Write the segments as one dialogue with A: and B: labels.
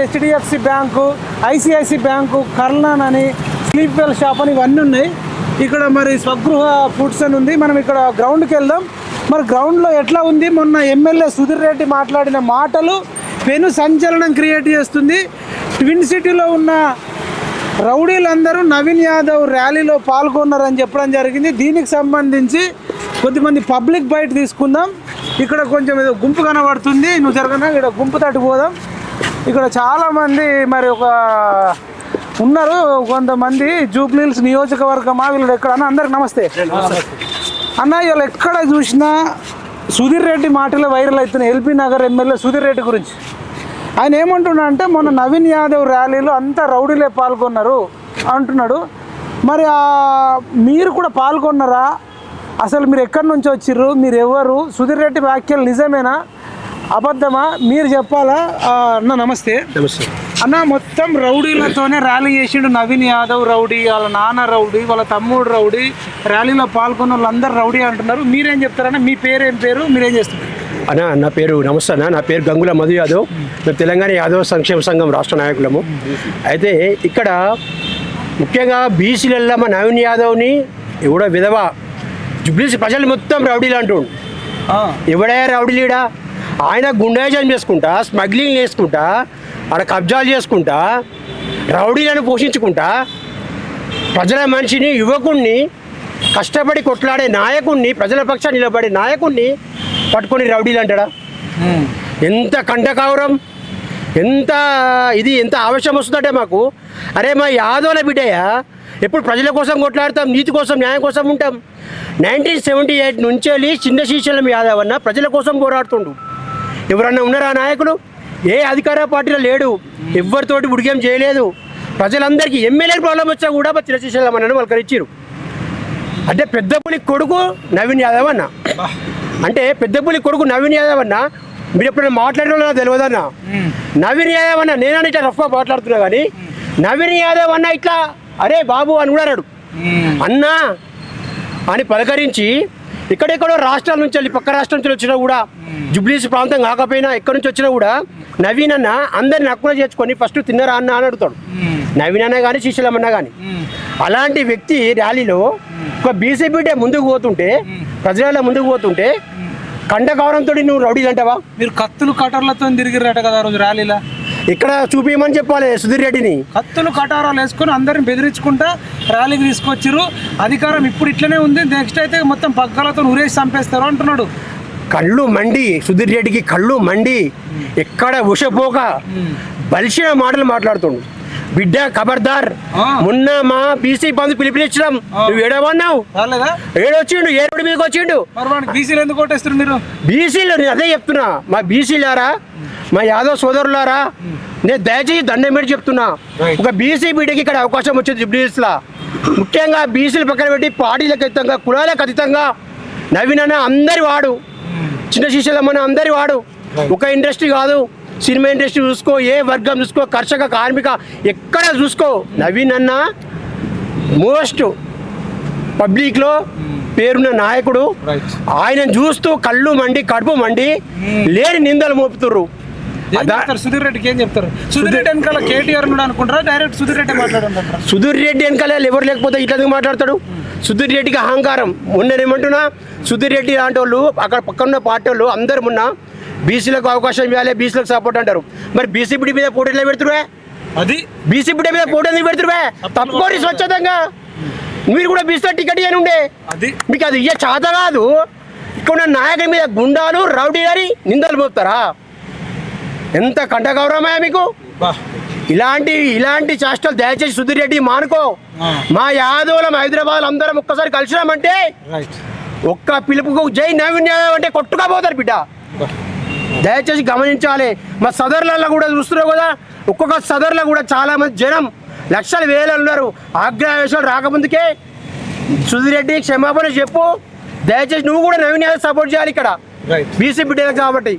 A: HDFC bank ICICI bank Kurlon అని sleep shop అని ఇవన్నీ ఉన్నాయి. ఇక్కడ మరి స్వగృహ ఫుడ్స్ అని ఉంది. మనం ఇక్కడ గ్రౌండ్కి వెళ్దాం. మరి గ్రౌండ్లో ఎట్లా ఉంది? మొన్న ఎమ్మెల్యే సుధీర్ రెడ్డి మాట్లాడిన మాటలు పెను సంచలనం క్రియేట్ చేస్తుంది. ట్విన్ సిటీలో ఉన్న రౌడీలందరూ నవీన్ యాదవ్ ర్యాలీలో పాల్గొన్నారని చెప్పడం జరిగింది. దీనికి సంబంధించి కొద్దిమంది పబ్లిక్ బయట తీసుకుందాం. ఇక్కడ కొంచెం ఏదో గుంపు కనబడుతుంది. నువ్వు జరగనా? ఇక్కడ గుంపు తట్టు పోదాం. ఇక్కడ చాలామంది మరి ఒక ఉన్నారు. కొంతమంది జూబ్లీల్స్ నియోజకవర్గమా వీళ్ళు ఎక్కడ? అన్న అందరికి నమస్తే. అన్న వీళ్ళు ఎక్కడ చూసినా సుధీర్ రెడ్డి మాటలు వైరల్ అవుతున్నాయి. ఎల్బీ నగర్ ఎమ్మెల్యే సుధీర్ రెడ్డి గురించి. ఆయన ఏమంటున్నా అంటే మొన్న నవీన్ యాదవ్ ర్యాలీలో అంతా రౌడీలే పాల్గొన్నారు అంటున్నాడు. మరి మీరు కూడా పాల్గొన్నారా? అసలు మీరు ఎక్కడి నుంచి వచ్చిర్రు? మీరు ఎవరు? సుధీర్ రెడ్డి వ్యాఖ్యలు నిజమేనా? అబద్ధమా? మీరు చెప్పాలా? అన్న నమస్తే.
B: నమస్తే.
A: అన్న మొత్తం రౌడీలతోనే ర్యాలీ చేసిండు నవీన్ యాదవ్ రౌడీ వాళ్ళ నాన్న రౌడీ వాళ్ళ తమ్ముడు రౌడీ. ర్యాలీలో పాల్గొన్న వాళ్ళందరూ రౌడీ అంటున్నారు. మీరేం చెప్తారన్న? మీ పేరు పేరు? మీరేం చేస్తున్నారు
B: అన్న నా పేరు నమస్తే అన్న. నా పేరు గంగుల మధు యాదవ్. మేము తెలంగాణ యాదవ్ సంక్షేమ సంఘం రాష్ట్ర నాయకులము. అయితే ఇక్కడ ముఖ్యంగా బీసీలలో మా నవీన్ యాదవ్ని ఎవడో విధవ? జుబ్లీస్ ప్రజలు మొత్తం రౌడీలు అంటుండు. ఎవడే రౌడీలీడా ఆయన గుండాయిజం చేసుకుంటా స్మగ్లింగ్ చేసుకుంటా ఆడ కబ్జాలు చేసుకుంటా రౌడీలను పోషించుకుంటా ప్రజల మనిషిని యువకుణ్ణి కష్టపడి కొట్లాడే నాయకుణ్ణి ప్రజల పక్షాన్ని నిలబడే నాయకుణ్ణి పట్టుకొని రౌడీలు అంటాడా? ఎంత కంటకావరం ఎంత ఇది ఎంత ఆవశ్యం వస్తుందంటే మాకు అరే మా యాదవుల బిడ్డయ్య ఎప్పుడు ప్రజల కోసం కొట్లాడతాం నీతి కోసం న్యాయం కోసం ఉంటాం. నైన్టీన్ సెవెంటీ ఎయిట్ నుంచి వెళ్ళి చిన్న శ్రీశైలం యాదవ్ అన్న ప్రజల కోసం పోరాడుతుండు. ఎవరన్నా ఉన్నారా నాయకులు? ఏ అధికార పార్టీలో లేడు. ఎవరితోటి ఉడిగేం చేయలేదు. ప్రజలందరికీ ఎమ్మెల్యే ప్రాబ్లం వచ్చా కూడా చిన్న శ్రీశైలం అన్నను వాళ్ళకరిచ్చారు అంటే పెద్ద పులి కొడుకు నవీన్ యాదవ్ అన్న. అంటే పెద్ద పులి కొడుకు నవీన్ యాదవ్ అన్న మీరు ఎప్పుడైనా మాట్లాడడం తెలియదన్న. నవీన్ యాదవ్ అన్న నేనని ఇట్లా రఫ్గా మాట్లాడుతున్నా కానీ నవీన్ యాదవ్ అన్న ఇట్లా అరే బాబు అని కూడా అన్నాడు అన్నా అని పలకరించి ఇక్కడెక్కడో రాష్ట్రాల నుంచి వెళ్ళి పక్క రాష్ట్రం నుంచి వచ్చినా కూడా జుబ్లీస్ ప్రాంతం కాకపోయినా ఎక్కడి నుంచి వచ్చినా కూడా నవీన్ అన్న అందరిని హక్కున చేర్చుకొని ఫస్ట్ తిన్నరా అన్న అని అడుగుతాడు. నవీన్ అన్న కానీ శ్రీశైలం అన్న కానీ అలాంటి వ్యక్తి ర్యాలీలో ఒక బీసీపీ డే ముందుకు పోతుంటే ప్రజల ముందుకు పోతుంటే కండగౌరంతో నువ్వు రౌడీలు అంటావా?
A: మీరు కత్తులు కటర్లతో తిరిగిరట కదా రోజు ర్యాలీలో?
B: ఇక్కడ చూపించమని చెప్పాలి సుధీర్ రెడ్డిని.
A: కత్తులు కటారాలు వేసుకొని అందరిని బెదిరించుకుంటా ర్యాలీకి తీసుకొచ్చిర్రు. అధికారం ఇప్పుడు ఇట్లనే ఉంది. నెక్స్ట్ అయితే మొత్తం పగ్గాలతో ఉరేసి చంపేస్తారు అంటున్నాడు.
B: కళ్ళు మండి సుధీర్ రెడ్డికి కళ్ళు మండి ఎక్కడ ఉషపోక బలిసిన మాటలు మాట్లాడుతుండు. బిడ్డ ఖబర్దార్. మొన్న మా బీసీ బంధు పిలిపించడం నువ్వు ఏడవన్నావు ఏడొచ్చిండు ఏ రోడ్డు మీదకి వచ్చిండు?
A: బీసీలు ఎందుకు
B: బీసీలు అదే చెప్తున్నా. మా బీసీలారా మా యాదవ్ సోదరులారా నేను దయచేసి దండం పెట్టి చెప్తున్నా. ఒక బీసీ బిడ్డకి ఇక్కడ అవకాశం వచ్చింది జుబ్లీస్లా ముఖ్యంగా బీసీలు పక్కన పెట్టి పార్టీలకు అతీతంగా కులాలకు అతీతంగా నవీన్ అన్న అందరి వాడు. చిన్న శిష్యులమ్మన్న అందరి వాడు. ఒక ఇండస్ట్రీ కాదు. సినిమా ఇండస్ట్రీ చూసుకో ఏ వర్గం చూసుకో కర్షక కార్మిక ఎక్కడ చూసుకో. నవీన్ అన్న మోస్ట్ పబ్లిక్లో పేరున్న నాయకుడు. ఆయన చూస్తూ కళ్ళు మండి కడుపు మండి లేని నిందలు మోపుతుర్రు.
A: సుధీర్ రెడ్డికి ఏం చెప్తారు? సుధీర్ రెడ్డి వెనకాల కేటీఆర్ అనుకుంటారా? డైరెక్ట్ సుధీర్ రెడ్డి మాట్లాడుకుంటారా
B: సుధీర్ రెడ్డి వెనకాల ఎవరు లేకపోతే ఇట్లా మాట్లాడతాడు? సుధీర్ రెడ్డికి అహంకారం. మొన్న నేను ఏమంటున్నా సుధీర్ రెడ్డి లాంటి వాళ్ళు అక్కడ పక్కన ఉన్న పార్టీ వాళ్ళు అందరు మొన్న బీసీలకు అవకాశం ఇవ్వాలి బీసీలకు సపోర్ట్ అంటారు. మరి బీసీపీడీ మీద పోటీ పెడుతురువే?
A: అది
B: బీసీపీడీ మీద పోటీ పెడుతురువే? తప్పుకోండి స్వచ్ఛతంగా మీరు కూడా బీసీలో టికెట్ ఇవ్వని ఉండే
A: అది.
B: మీకు అది ఇయ్య చేత కాదు. ఇక్కడ ఉన్న నాయకుడి మీద గుండాలు రౌడీ అని నిందలు మోపుతారా? ఎంత కంటగౌరవమయ్యా మీకు? ఇలాంటి ఇలాంటి చేష్టలు దయచేసి సుధీర్ రెడ్డి మానుకో. మా యాదవులం హైదరాబాద్ అందరం ఒక్కసారి కలిసినామంటే ఒక్క పిలుపుకు జై నవీన్ యాదవ్ అంటే కొట్టుకపోతారు బిడ్డ. దయచేసి గమనించాలి. మా సదర్లలో కూడా చూస్తున్నావు కదా ఒక్కొక్క సదర్లో కూడా చాలా మంది జనం లక్షల వేలు ఉన్నారు. ఆగ్రహవేశాలు రాకముందుకే సుధీర్ రెడ్డి క్షమాపణ చెప్పు. దయచేసి నువ్వు కూడా నవీన్ యాదవ్ సపోర్ట్ చేయాలి ఇక్కడ. బీసీ బిడ్డలకు కాబట్టి.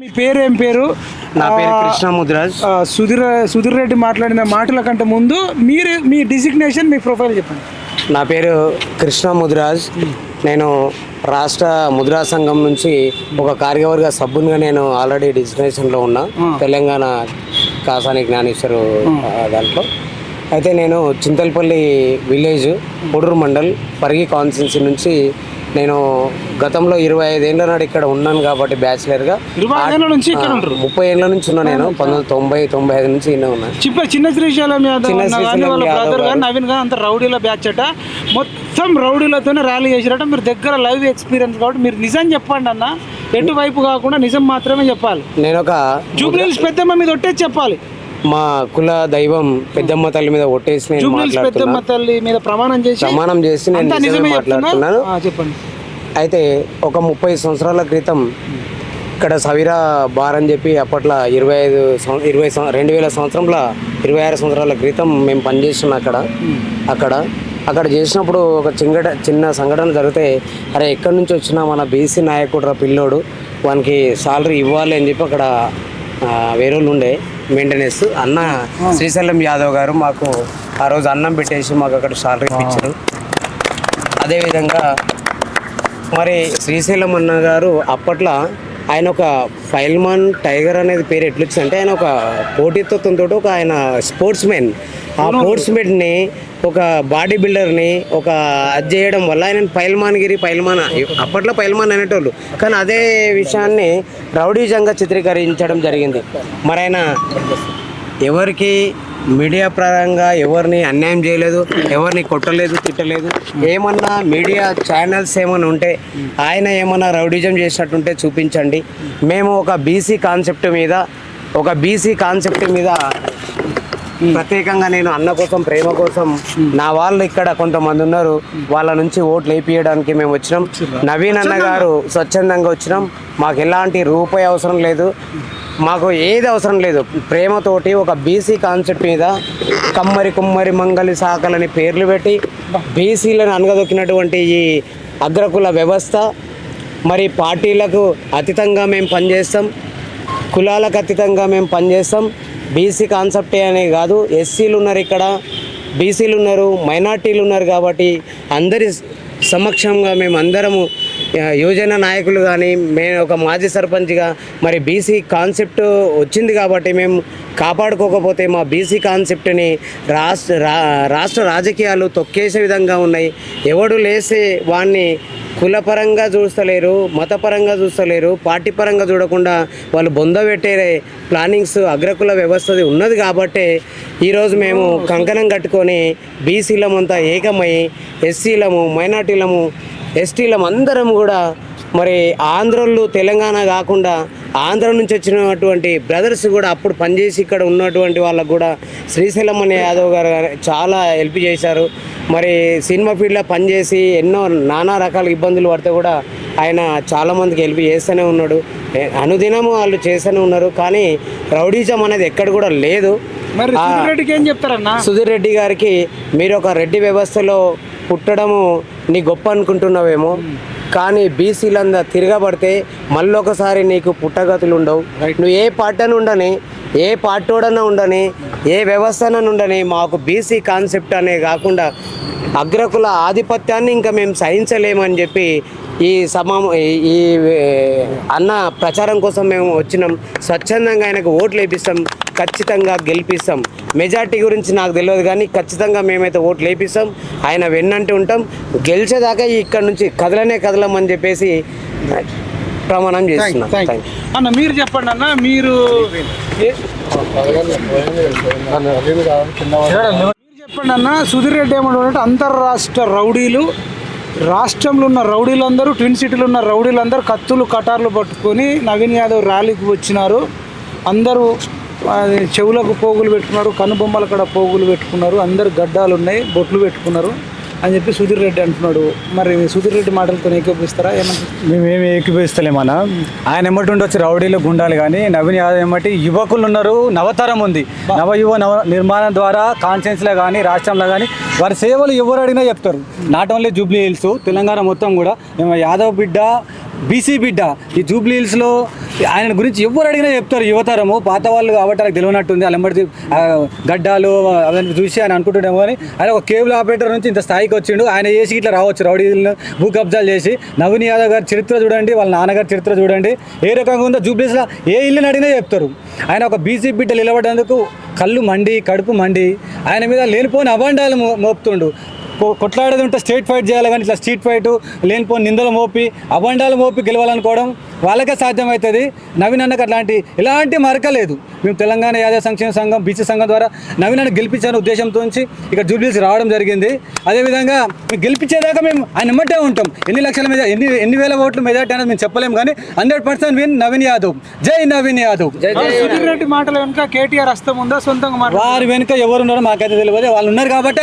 A: మీ పేరు ఏం పేరు?
C: నా పేరు కృష్ణ ముద్రాజ్.
A: సుధీర్ సుధీర్ రెడ్డి మాట్లాడిన మాటల కంటే ముందు మీరు మీ డిసిగ్నేషన్ మీ ప్రొఫైల్ చెప్పండి.
C: నా పేరు కృష్ణ ముద్రాజ్. నేను రాష్ట్ర ముద్రా సంఘం నుంచి ఒక కార్యవర్గ సభ్యునిగా నేను ఆల్రెడీ డిజిగ్నేషన్లో ఉన్నా. తెలంగాణ కాసాని జ్ఞానేశ్వరు దాంట్లో. అయితే నేను చింతలపల్లి విలేజ్ పొడూరు మండల్ పరిగి కాన్స్టిట్యున్సీ నుంచి నేను గతంలో ఇరవై ఐదేళ్ళ నాడు ఇక్కడ ఉన్నాను కాబట్టి బ్యాచిలర్గా.
A: నుంచి
C: ముప్పై ఏళ్ళ నుంచి ఉన్నా నేను. పంతొమ్మిది తొంభై తొంభై ఐదు నుంచి ఇన్న ఉన్నా.
A: చిన్న శ్రీశైలం నవీన్ అంత రౌడీల బ్యాచ్ అట. మొత్తం రౌడీలతోనే ర్యాలీ చేసిరట. మీరు దగ్గర లైవ్ ఎక్స్పీరియన్స్ కాబట్టి మీరు నిజం చెప్పండి అన్న. ఎటువైపు కాకుండా నిజం మాత్రమే చెప్పాలి.
C: నేను ఒక
A: జూబ్లీహిల్స్ పెద్దమ్మ మీద ఒట్టేసి చెప్పాలి.
C: మా కుల దైవం పెద్దమ్మ తల్లి మీద ఒట్టేసి నేను
A: జూబ్లీహిల్స్ పెద్దమ్మ
C: మాట్లాడుతున్నా
A: తల్లి మీద ప్రమాణం చేసి
C: ప్రమాణం చేసి నేను నిజమే మాట్లాడుతున్నాను
A: చెప్పండి.
C: అయితే ఒక ముప్పై సంవత్సరాల క్రితం ఇక్కడ సవిరా బార్ అని చెప్పి అప్పట్లో ఇరవై ఐదు ఇరవై రెండు వేల సంవత్సరంలో ఇరవై ఆరు సంవత్సరాల క్రితం మేము పనిచేస్తున్నాం అక్కడ. అక్కడ అక్కడ చేసినప్పుడు ఒక చింగట చిన్న సంఘటన జరిగితే అరే ఎక్కడి నుంచి వచ్చినా మన బీసీ నాయకుడు రా పిల్లోడు వానికి సాలరీ ఇవ్వాలి అని చెప్పి అక్కడ వేరే వాళ్ళు ఉండే. మెయింటెనెన్స్ అన్న శ్రీశైలం యాదవ్ గారు మాకు ఆ రోజు అన్నం పెట్టేసి మాకు అక్కడ సాలరీ ఇప్పించారు. అదేవిధంగా మరి శ్రీశైలం అన్న గారు అప్పట్లో ఆయన ఒక ఫైల్మాన్ టైగర్ అనేది పేరు ఎట్లొచ్చిందంటే ఆయన ఒక పోటీతత్వంతో ఒక ఆయన స్పోర్ట్స్ మెన్ ఆ స్పోర్ట్స్ మెన్ని ఒక బాడీ బిల్డర్ని ఒక అది చేయడం వల్ల ఆయన పైల్మాన్గిరి పైల్మాన్ అప్పట్లో పైల్మాన్ అనేటోళ్ళు. కానీ అదే విషయాన్ని రౌడీజంగా చిత్రీకరించడం జరిగింది. మరి ఆయన ఎవరికి మీడియా పరంగా ఎవరిని అన్యాయం చేయలేదు ఎవరిని కొట్టలేదు తిట్టలేదు ఏమన్నా మీడియా ఛానల్స్ ఏమైనా ఉంటే ఆయన ఏమన్నా రౌడిజం చేసినట్టుంటే చూపించండి. మేము ఒక బీసీ కాన్సెప్ట్ మీద ఒక బీసీ కాన్సెప్ట్ మీద ప్రత్యేకంగా నేను అన్న కోసం ప్రేమ కోసం నా వాళ్ళు ఇక్కడ కొంతమంది ఉన్నారు. వాళ్ళ నుంచి ఓట్లు వేపియడానికి మేము వచ్చినాం. నవీన్ అన్న గారు స్వచ్ఛందంగా వచ్చినాం. మాకు ఎలాంటి రూపాయి అవసరం లేదు. మాకు ఏది అవసరం లేదు. ప్రేమతోటి ఒక బీసీ కాన్సెప్ట్ మీద కమ్మరి కుమ్మరి మంగళి సాకలని పేర్లు పెట్టి బీసీలను అనగదొక్కినటువంటి ఈ అగ్రకుల వ్యవస్థ. మరి పార్టీలకు అతీతంగా మేము పనిచేస్తాం. కులాలకు అతీతంగా మేము పనిచేస్తాం. బీసీ కాన్సెప్టే అనే కాదు. ఎస్సీలు ఉన్నారు ఇక్కడ బీసీలు ఉన్నారు మైనార్టీలు ఉన్నారు కాబట్టి అందరి సమక్షంగా మేము అందరము యువజన నాయకులు కానీ మేము ఒక మాజీ సర్పంచ్గా మరి బీసీ కాన్సెప్ట్ వచ్చింది కాబట్టి మేము కాపాడుకోకపోతే మా బీసీ కాన్సెప్ట్ని రాష్ట్ర రాష్ట్ర రాజకీయాలు తొక్కేసే విధంగా ఉన్నాయి. ఎవడు లేసే వాడిని కులపరంగా చూస్తలేరు మతపరంగా చూస్తలేరు పార్టీ పరంగా చూడకుండా వాళ్ళు బొంద పెట్టే ప్లానింగ్స్ అగ్రకుల వ్యవస్థది ఉన్నది కాబట్టే ఈరోజు మేము కంకణం కట్టుకొని బీసీలమంతా ఏకమై ఎస్సీలము మైనార్టీలము ఎస్టీలం అందరం కూడా మరి ఆంధ్రోళ్ళు తెలంగాణ కాకుండా ఆంధ్ర నుంచి వచ్చినటువంటి బ్రదర్స్ కూడా అప్పుడు పనిచేసి ఇక్కడ ఉన్నటువంటి వాళ్ళకు కూడా శ్రీశైలం అనే యాదవ్ గారు చాలా హెల్ప్ చేశారు. మరి సినిమా ఫీల్డ్లో పనిచేసి ఎన్నో నానా రకాల ఇబ్బందులు పడితే కూడా ఆయన చాలామందికి హెల్ప్ చేస్తూనే ఉన్నాడు. అనుదినము వాళ్ళు చేస్తూనే ఉన్నారు. కానీ రౌడీజం అనేది ఎక్కడ కూడా లేదు.
A: మరి రెడ్డికి ఏం చెప్తారన్నా?
C: సుధీర్ రెడ్డి గారికి మీరు ఒక రెడ్డి వ్యవస్థలో పుట్టడము నీ గొప్ప అనుకుంటున్నావేమో. కానీ బీసీలందా తిరగబడితే మళ్ళొకసారి నీకు పుట్టగతులు ఉండవు. నువ్వు ఏ పార్టీ ఉండని ఏ పార్టీడన్నా ఉండని ఏ వ్యవస్థన ఉండని మాకు బీసీ కాన్సెప్ట్ అనే కాకుండా అగ్రకుల ఆధిపత్యాన్ని ఇంకా మేము సహించలేమని చెప్పి ఈ సమా ఈ- అన్న ప్రచారం కోసం మేము వచ్చినాం. స్వచ్ఛందంగా ఆయనకు ఓట్లు వేపిస్తాం. ఖచ్చితంగా గెలిపిస్తాం. మెజార్టీ గురించి నాకు తెలియదు కానీ ఖచ్చితంగా మేమైతే ఓట్లు వేపిస్తాం. ఆయన వెన్నంటే ఉంటాం. గెలిచేదాకా ఇక్కడ నుంచి కదలనే కదలమని చెప్పేసి ప్రమాణం చేస్తున్నాం.
A: అన్న మీరు చెప్పండి అన్న మీరు చెప్పండి అన్న సుధీర్ రెడ్డి ఏమంటే అంతర్రాష్ట్ర రౌడీలు రాష్ట్రంలో ఉన్న రౌడీలందరూ ట్విన్ సిటీలో ఉన్న రౌడీలందరూ కత్తులు కటార్లు పట్టుకొని నవీన్ యాదవ్ ర్యాలీకి వచ్చినారు. అందరూ చెవులకు పోగులు పెట్టుకున్నారు కనుబొమ్మల కడ పోగులు పెట్టుకున్నారు. అందరు గడ్డాలు ఉన్నాయి బొట్లు పెట్టుకున్నారు. అని చెప్పి సుధీర్ రెడ్డి అంటున్నాడు. మరి సుధీర్ రెడ్డి మాటలతో ఏకీపిస్తారా ఏమంటారు?
D: మేమేమి ఏకీపిస్తలేమన్నా ఆయన ఎమ్మటి ఉండొచ్చు రౌడీలు గుండాలు కానీ నవీన్ యాదవ్ ఎమ్మటి యువకులు ఉన్నారు నవతరం ఉంది. నవ యువ నవ నిర్మాణం ద్వారా కాన్షియన్స్లో కానీ రాష్ట్రంలో కానీ వారి సేవలు ఎవరు అడిగినా చెప్తారు. నాట్ ఓన్లీ జూబ్లీ హిల్స్ తెలంగాణ మొత్తం కూడా మేము యాదవ్ బిడ్డ బీసీ బిడ్డ ఈ జూబ్లీ హిల్స్లో ఆయన గురించి ఎవరు అడిగినా చెప్తారు యువతరము. పాత వాళ్ళు కాబట్టి వాళ్ళకి తెలియనట్టుంది. వాళ్ళ గడ్డాలు అవన్నీ చూసి ఆయన అనుకుంటుండేమో కానీ ఆయన ఒక కేబుల్ ఆపరేటర్ నుంచి ఇంత స్థాయికి వచ్చిండు. ఆయన చేసి ఇట్లా రావచ్చు. రౌడీలను భూ కబ్జాలు చేసి. నవీన్ యాదవ్ గారి చరిత్ర చూడండి వాళ్ళ నాన్నగారి చరిత్ర చూడండి. ఏ రకంగా ఉందో జూబ్లీస్లో ఏ ఇల్లుని అడిగినా చెప్తారు. ఆయన ఒక బీసీ బిడ్డ నిలబడేందుకు కళ్ళు మండి కడుపు మండి ఆయన మీద లేనిపోని అభాండాలు మోపుతుండు. కొట్లాడేది ఉంటే స్ట్రేట్ ఫైట్ చేయాలి కానీ ఇట్లా స్ట్రీట్ ఫైట్ లేనిపోని నిందలు మోపి అబండాలు మోపి గెలవాలనుకోవడం వాళ్ళకే సాధ్యమవుతుంది. నవీన్ అన్నకు అట్లాంటి ఎలాంటి మరక లేదు. మేము తెలంగాణ యాదవ సంక్షేమ సంఘం బీసీ సంఘం ద్వారా నవీన్ అన్న గెలిపించాలని ఉద్దేశంతో ఇక్కడ జూబ్లీస్ రావడం జరిగింది. అదేవిధంగా మేము గెలిపించేదాకా మేము ఆయన ఎమ్మటే ఉంటాం. ఎన్ని లక్షల మీద ఎన్ని ఎన్ని వేల ఓట్లు మెజార్టీ అనేది మేము చెప్పలేము కానీ hundred percent win Naveen Yadav. జై నవీన్ యాదవ్.
A: సుధీర్ రెడ్డి మాటల వెనుక కేటీఆర్ హస్తం ఉందా? సొంతంగా
D: వారి వెనుక ఎవరు ఉన్నారో మాకైతే తెలియదు. వాళ్ళు ఉన్నారు కాబట్టి